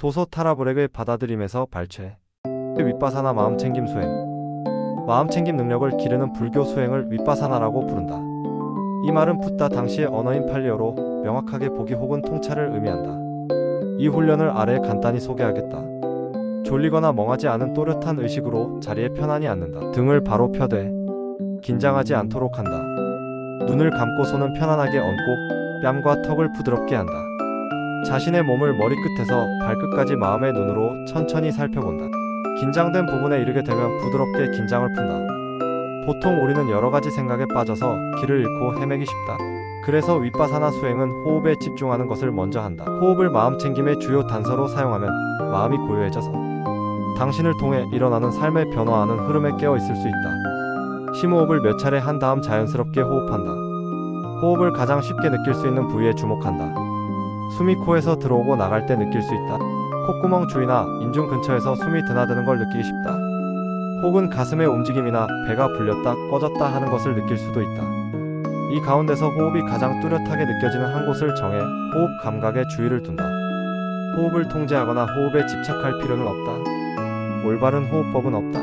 도서 타라브렉의 받아들임에서 발췌. 윗바사나 마음챙김 수행. 마음챙김 능력을 기르는 불교 수행을 윗바사나라고 부른다. 이 말은 붓다 당시의 언어인 팔리어로 명확하게 보기 혹은 통찰을 의미한다. 이 훈련을 아래 간단히 소개하겠다. 졸리거나 멍하지 않은 또렷한 의식으로 자리에 편안히 앉는다. 등을 바로 펴대 긴장하지 않도록 한다. 눈을 감고 손은 편안하게 얹고 뺨과 턱을 부드럽게 한다. 자신의 몸을 머리끝에서 발끝까지 마음의 눈으로 천천히 살펴본다. 긴장된 부분에 이르게 되면 부드럽게 긴장을 푼다. 보통 우리는 여러 가지 생각에 빠져서 길을 잃고 헤매기 쉽다. 그래서 윗바사나 수행은 호흡에 집중하는 것을 먼저 한다. 호흡을 마음 챙김의 주요 단서로 사용하면 마음이 고요해져서 당신을 통해 일어나는 삶의 변화하는 흐름에 깨어 있을 수 있다. 심호흡을 몇 차례 한 다음 자연스럽게 호흡한다. 호흡을 가장 쉽게 느낄 수 있는 부위에 주목한다. 숨이 코에서 들어오고 나갈 때 느낄 수 있다. 콧구멍 주위나 인중 근처에서 숨이 드나드는 걸 느끼기 쉽다. 혹은 가슴의 움직임이나 배가 불렸다 꺼졌다 하는 것을 느낄 수도 있다. 이 가운데서 호흡이 가장 뚜렷하게 느껴지는 한 곳을 정해 호흡 감각에 주의를 둔다. 호흡을 통제하거나 호흡에 집착할 필요는 없다. 올바른 호흡법은 없다.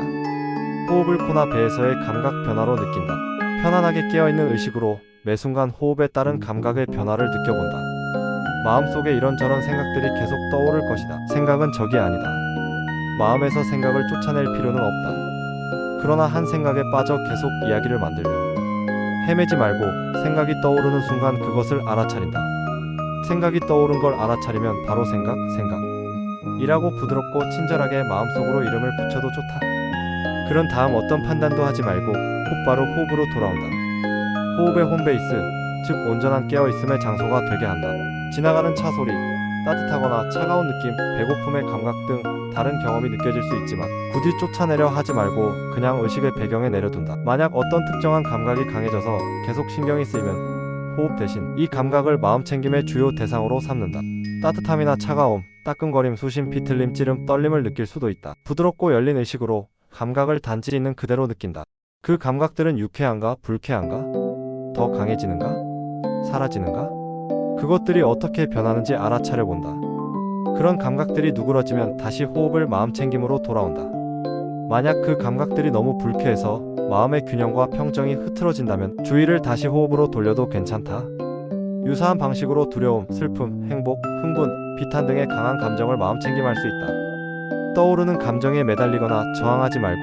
호흡을 코나 배에서의 감각 변화로 느낀다. 편안하게 깨어있는 의식으로 매 순간 호흡에 따른 감각의 변화를 느껴본다. 마음속에 이런저런 생각들이 계속 떠오를 것이다. 생각은 적이 아니다. 마음에서 생각을 쫓아낼 필요는 없다. 그러나 한 생각에 빠져 계속 이야기를 만들며 헤매지 말고 생각이 떠오르는 순간 그것을 알아차린다. 생각이 떠오른 걸 알아차리면 바로 생각, 생각. 이라고 부드럽고 친절하게 마음속으로 이름을 붙여도 좋다. 그런 다음 어떤 판단도 하지 말고 곧바로 호흡으로 돌아온다. 호흡의 홈베이스, 즉 온전한 깨어있음의 장소가 되게 한다. 지나가는 차 소리, 따뜻하거나 차가운 느낌, 배고픔의 감각 등 다른 경험이 느껴질 수 있지만 굳이 쫓아내려 하지 말고 그냥 의식의 배경에 내려둔다. 만약 어떤 특정한 감각이 강해져서 계속 신경이 쓰이면 호흡 대신 이 감각을 마음챙김의 주요 대상으로 삼는다. 따뜻함이나 차가움, 따끔거림, 수심, 비틀림, 찌름, 떨림을 느낄 수도 있다. 부드럽고 열린 의식으로 감각을 단지 있는 그대로 느낀다. 그 감각들은 유쾌한가, 불쾌한가, 더 강해지는가, 사라지는가? 그것들이 어떻게 변하는지 알아차려 본다. 그런 감각들이 누그러지면 다시 호흡을 마음챙김으로 돌아온다. 만약 그 감각들이 너무 불쾌해서 마음의 균형과 평정이 흐트러진다면 주의를 다시 호흡으로 돌려도 괜찮다. 유사한 방식으로 두려움, 슬픔, 행복, 흥분, 비탄 등의 강한 감정을 마음챙김할 수 있다. 떠오르는 감정에 매달리거나 저항하지 말고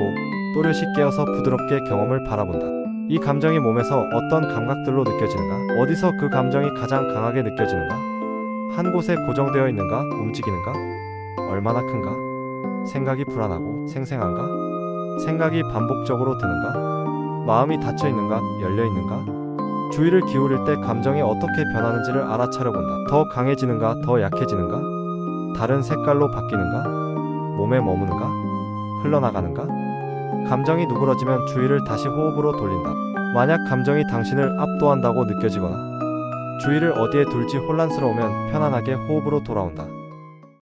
또렷이 깨어서 부드럽게 경험을 바라본다. 이 감정이 몸에서 어떤 감각들로 느껴지는가? 어디서 그 감정이 가장 강하게 느껴지는가? 한 곳에 고정되어 있는가? 움직이는가? 얼마나 큰가? 생각이 불안하고 생생한가? 생각이 반복적으로 드는가? 마음이 닫혀 있는가? 열려 있는가? 주의를 기울일 때 감정이 어떻게 변하는지를 알아차려 본다. 더 강해지는가? 더 약해지는가? 다른 색깔로 바뀌는가? 몸에 머무는가? 흘러나가는가? 감정이 누그러지면 주의를 다시 호흡으로 돌린다. 만약 감정이 당신을 압도한다고 느껴지거나 주의를 어디에 둘지 혼란스러우면 편안하게 호흡으로 돌아온다.